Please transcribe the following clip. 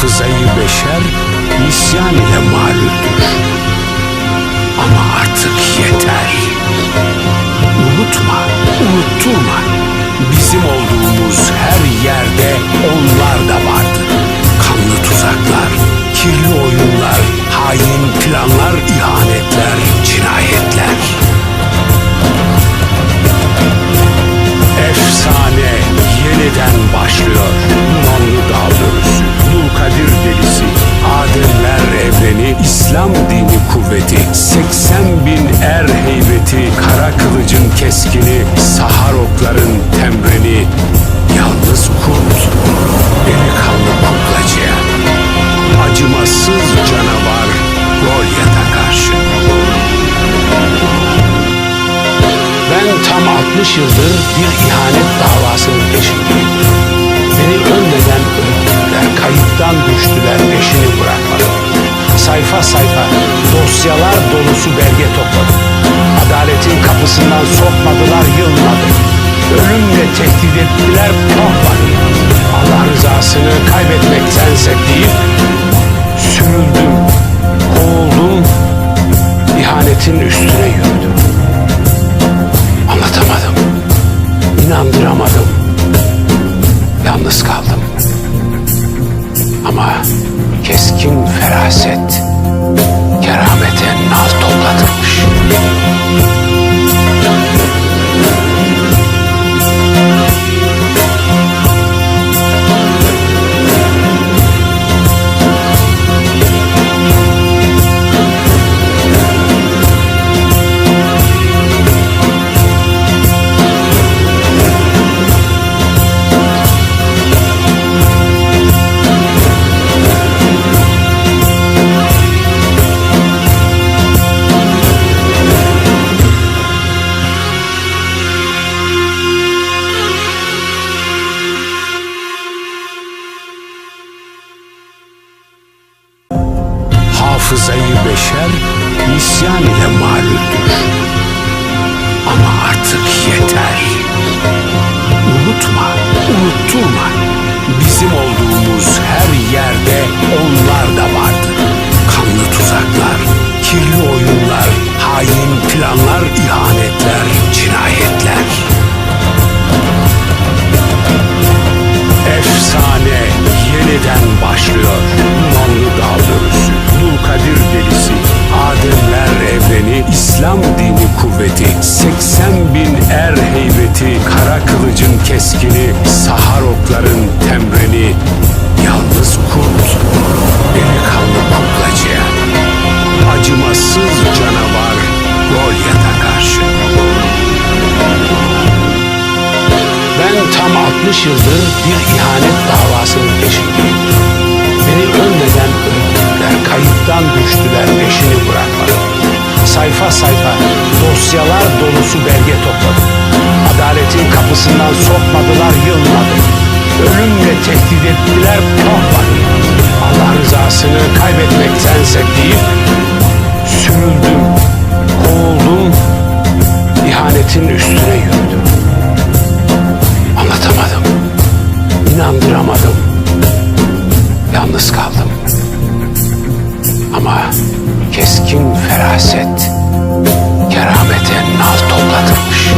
Hafızayı beşer nisyan ile malüldür. Ama artık yeter. Unutma, unutturma. Bizim olduğumuz kuvveti, 80 bin er heybeti, kara kılıcın keskini, sahar okların temreni, yalnız kurt, delikanlı kuklacıya, acımasız canavar Golyat'a karşı. Ben tam 60 yıldır bir ihanet davasının peşindeyim. Beni ölmeden öldürdüler, kayıptan düştüler, peşini bırakmadım. Sayfa sayfa dosyalar dolusu belge topladım. Adaletin kapısından sokmadılar, yılmadım. Ölümle tehdit ettiler, korkmadım. Allah rızasını kaybetmektense deyip sürüldüm, kovuldum, ihanetin üstüne yürüdüm. Anlatamadım. inandıramadım. Yalnız kaldım. Ama keskin feraset keramete nal toplatırmış. Nisyan ile malüldür. Ama artık yeter. Unutma, unutturma. Kılıcın keskini, sahar okların temreni, yalnız kurt, delikanlı kuklacıya, acımasız canavar Golyat'a karşı. Ben tam 60 yıldır bir ihanet davasının peşindeyim. Beni ölmeden öldürdüler, kayıptan düştüler, peşini bırakmadım. Sayfa sayfa dosyalar dolusu belge topladım. Adaletin kapısından sokmadılar, yılmadım. Ölümle tehdit ettiler, korkmadım. Allah rızasını kaybetmektense deyip sürüldüm, kovuldum, ihanetin üstüne yürüdüm. Anlatamadım. inandıramadım. Yalnız kaldım. Ama keskin feraset kerameti nal toplatırmış.